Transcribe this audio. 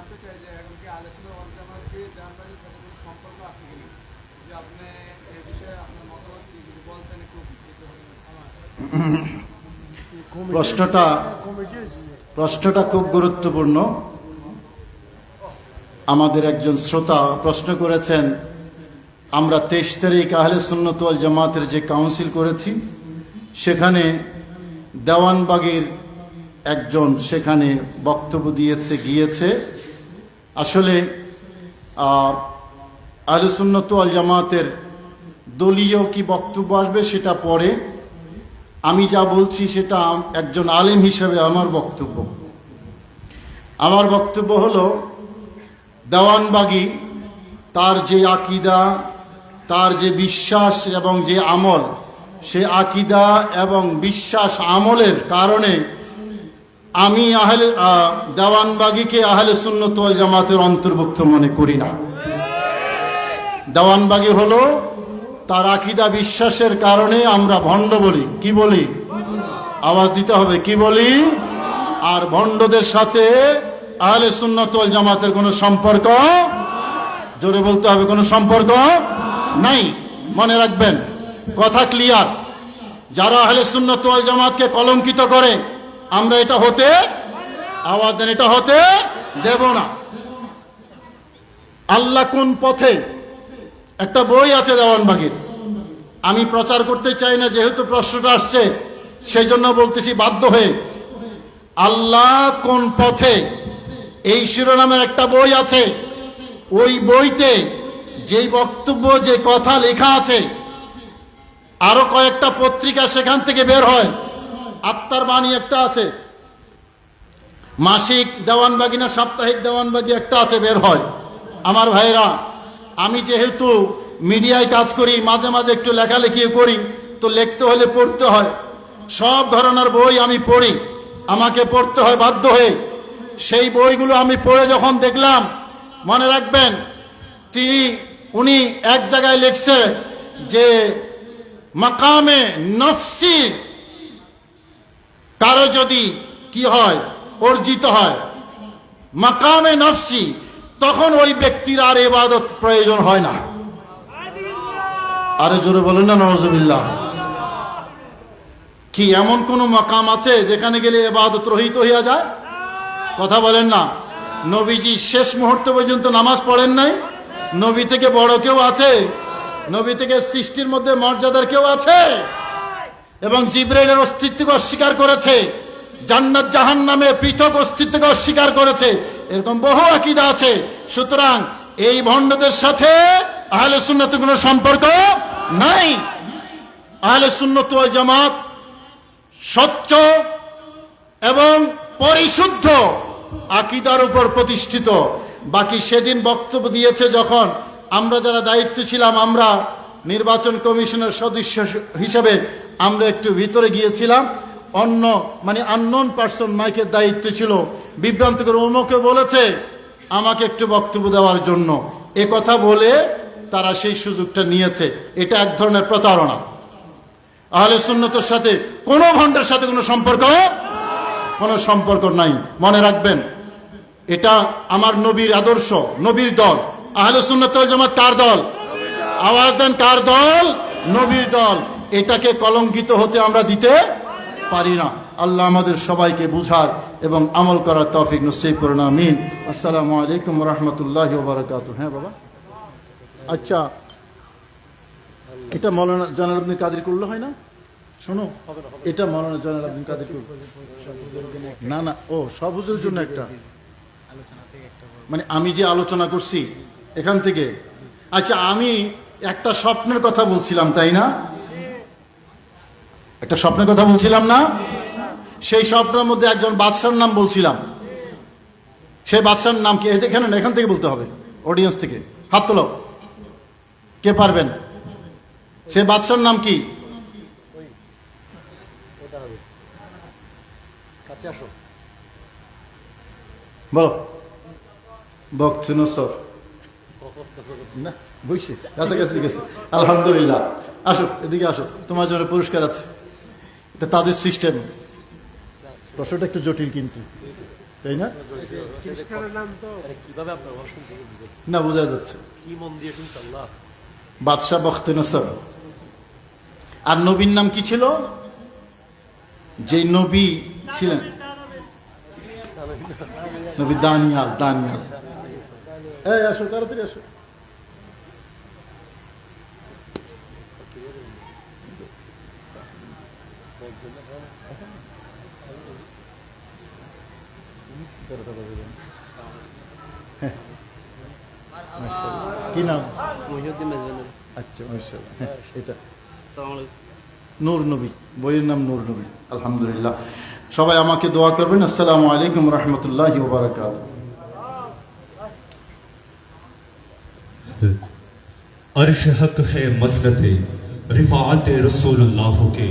জানতে চাই যে এখন কি আলোচনা কি জানবাড়ির সাথে কোনো সম্পর্ক আছে কিনা? যে আপনি এই বিষয়ে আপনার মতামত কি? যদি বলতেন একটু প্রশ্নটা প্রশ্নটা খুব গুরুত্বপূর্ণ। আমাদের একজন শ্রোতা প্রশ্ন করেছেন, আমরা তেইশ তারিখ আহলে সুন্নত ওয়াল জামাতের যে কাউন্সিল করেছি, সেখানে দেওয়ানবাগের একজন সেখানে বক্তব্য দিয়েছে, গিয়েছে। আসলে আহ, আহলে সুন্নত জামাতের দলীয় কি বক্তব্য আসবে সেটা পরে। আমি যা বলছি সেটা একজন আলেম হিসেবে আমার বক্তব্য। আমার বক্তব্য হলো দেওয়ানবাগি তার যে আকিদা তার যে বিশ্বাস এবং যে আমল সে আকিদা এবং বিশ্বাস আমলের কারণে আমি আহলে দেওয়ানবাগিকে আহলে সুন্নত জামাতের অন্তর্ভুক্ত মনে করি না। দেওয়ানবাগি হলো তার আকিদা বিশ্বাসের কারণে আমরা ভণ্ড বলি। কি বলি? আওয়াজ দিতে হবে, কি বলি? আর ভণ্ডদের সাথে আহলে সুন্নত জামাতের কোনো সম্পর্ক? জোরে বলতে হবে, কোনো সম্পর্ক নাই? মনে রাখবেন, কথা ক্লিয়ার যারা আহলে সুন্নত জামাতকে কলঙ্কিত করে আমরা এটা হতে আওয়াজ দেন, এটা হতে দেব না। আল্লাহ কোন পথে? একটা বই আছে দেওয়ান দেওয়ানবাগির আমি প্রচার করতে চাই না, যেহেতু প্রশ্নটা আসছে, সেই জন্য বলতেছি বাধ্য হয়ে। আল্লাহ কোন পথে? এই শিরোনামের একটা বই আছে। ওই বইতে যেই বক্তব্য, যে কথা লেখা আছে, আরও কয়েকটা পত্রিকা সেখান থেকে বের হয়। আত্মার বাণী একটা আছে। মাসিক দেওয়ানবাগি না সাপ্তাহিক দেওয়ানবাগি একটা আছে, বের হয়। আমার ভাইরা আমি যেহেতু মিডিয়ায় কাজ করি, মাঝে মাঝে একটু লেখালেখি করি, তো লিখতে হলে পড়তে হয়। সব ধরনের বই আমি পড়ি। আমাকে পড়তে হয় বাধ্য হয়ে। সেই বইগুলো আমি পড়ে যখন দেখলাম, মনে রাখবেন, তিনি, উনি এক জায়গায় লিখছে যে, মাকামে নফসি কারও যদি কি হয়, অর্জিত হয়, মাকামে নফসি, তখন ওই ব্যক্তির আর এবাদত প্রয়োজন হয় না। আরে জোরে বলেন না নজবিল্লাহ কি এমন কোন মাকাম আছে যেখানে গেলে এবাদত রহিত হইয়া যায়? কথা বলেন না। নবীজি শেষ মুহূর্ত পর্যন্ত নামাজ পড়েন নাই। নবী থেকে বড় কেউ আছে? নবী থেকে সৃষ্টির মধ্যে মর্যাদার কেউ আছে? এবং জিব্রাইলের অস্তিত্বকে অস্বীকার করেছে। জান্নাত জাহান নামে পৃথক অস্তিত্বকে অস্বীকার করেছে। এরকম বহু আকিদা আছে। সুতরাং এই ভণ্ডদের সাথে আহলে সুন্নত কোনো সম্পর্ক নাই। আহলে সুন্নত জামাত স্বচ্ছ এবং পরিশুদ্ধ আকিদার উপর প্রতিষ্ঠিত। বাকি সেদিন বক্তব্য দিয়েছে যখন আমরা যারা দায়িত্ব ছিলাম, আমরা নির্বাচন কমিশনের সদস্য হিসেবে আমরা একটু ভিতরে গিয়েছিলাম, অন্য মানে আননোন পার্সন মাইকের দায়িত্ব ছিল। বিভ্রান্ত করে অমুকে বলেছে, আমাকে একটু বক্তব্য দেওয়ার জন্য। এ কথা বলে তারা সেই সুযোগটা নিয়েছে। এটা এক ধরনের প্রতারণা। আহলে সুন্নতের সাথে কোনো ভণ্ডের সাথে কোনো সম্পর্ক কোনো সম্পর্ক নাই। মনে রাখবেন, এটা আমার নবীর আদর্শ, নবীর দল। আহলে সুন্নত জামাত কার দল? আওয়াজ দেন কার দল? নবীর দল। এটাকে কলঙ্কিত হতে আমরা দিতে পারি না। আল্লাহ আমাদের সবাইকে বুঝার এবং আমল করার তৌফিক নসিব করুন, আমিন। আসসালামু আলাইকুম রহমতুল্লাহ বারকাত হ্যাঁ বাবা। আচ্ছা এটা মৌলানা জানাল আব্দুল কাদের করলে হয় না? শোনো, এটা মৌলানা জানাল আব্দুল কাদের না না, ও, সব হুজুরের জন্য একটা। মানে আমি যে আলোচনা করছি এখান থেকে। আচ্ছা আমি একটা স্বপ্নের কথা বলছিলাম, তাই না? একটা স্বপ্নের কথা বলছিলাম না? সেই স্বপ্নের মধ্যে একজন বাদশার নাম বলছিলাম। সেই বাদশার নাম কি? এখানে না, এখান থেকে বলতে হবে অডিয়েন্স থেকে। হাত তোলো। কে পারবেন? সে বাদশার নাম কি? বলো। বক্সিনসর না বুঝছি কাছাকাছি গেছে। আলহামদুলিল্লাহ। আসো এদিকে আসো। তোমার জন্য পুরস্কার আছে। এটা তাদের সিস্টেম। প্রশ্নটা একটু জটিল কিন্তু। তাই না? না বোঝা যাচ্ছে। বাদশাহ বখতে নসর। আর নবীর নাম কি ছিল? যে নবী ছিলেন। নবী দানিয়াল দানিয়াল। এই আসো তাড়াতাড়ি আসো। কি নাম মহিউদ্দিন মেজবানি আচ্ছা মাশাআল্লাহ হ্যাঁ, এটা আসসালামু আলাইকুম নূর নবী বইয়ের নাম নূর নবী আলহামদুলিল্লাহ সবাই আমাকে দোয়া করবেন আসসালামু আলাইকুম রহমতুল্লাহ বারাকাত अर्श हक है मसरत रिफात रसूलुल्लाह के